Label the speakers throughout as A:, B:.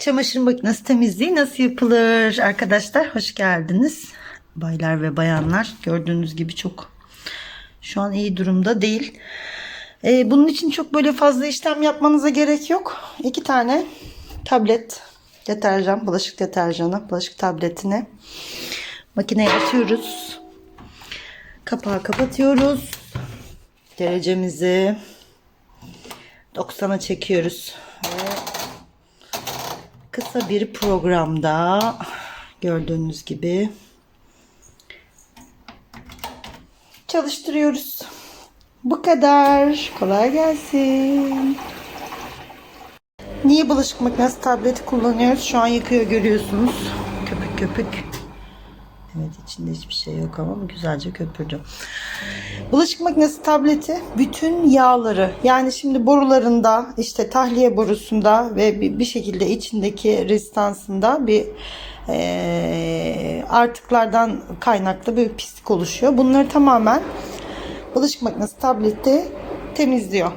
A: Çamaşır makinesi temizliği nasıl yapılır? Arkadaşlar hoş geldiniz. Baylar ve bayanlar gördüğünüz gibi çok şu an iyi durumda değil. Ee, bunun için çok böyle fazla işlem yapmanıza gerek yok. İki tane tablet deterjan, bulaşık deterjanı, bulaşık tabletini makineye atıyoruz. Kapağı kapatıyoruz. Derecemizi 90'a çekiyoruz. Ve kısa bir programda gördüğünüz gibi çalıştırıyoruz. Bu kadar. Kolay gelsin. Niye bulaşık makinesi tableti kullanıyoruz? Şu an yıkıyor görüyorsunuz. Köpük köpük. Evet içinde hiçbir şey yok ama güzelce köpürdü. Bulaşık makinesi tableti bütün yağları yani şimdi borularında işte tahliye borusunda ve bir, şekilde içindeki rezistansında bir eee, artıklardan kaynaklı bir pislik oluşuyor. Bunları tamamen bulaşık makinesi tableti temizliyor.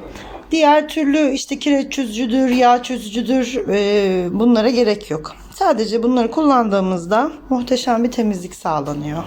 A: Diğer türlü işte kireç çözücüdür, yağ çözücüdür eee, bunlara gerek yok. Sadece bunları kullandığımızda muhteşem bir temizlik sağlanıyor.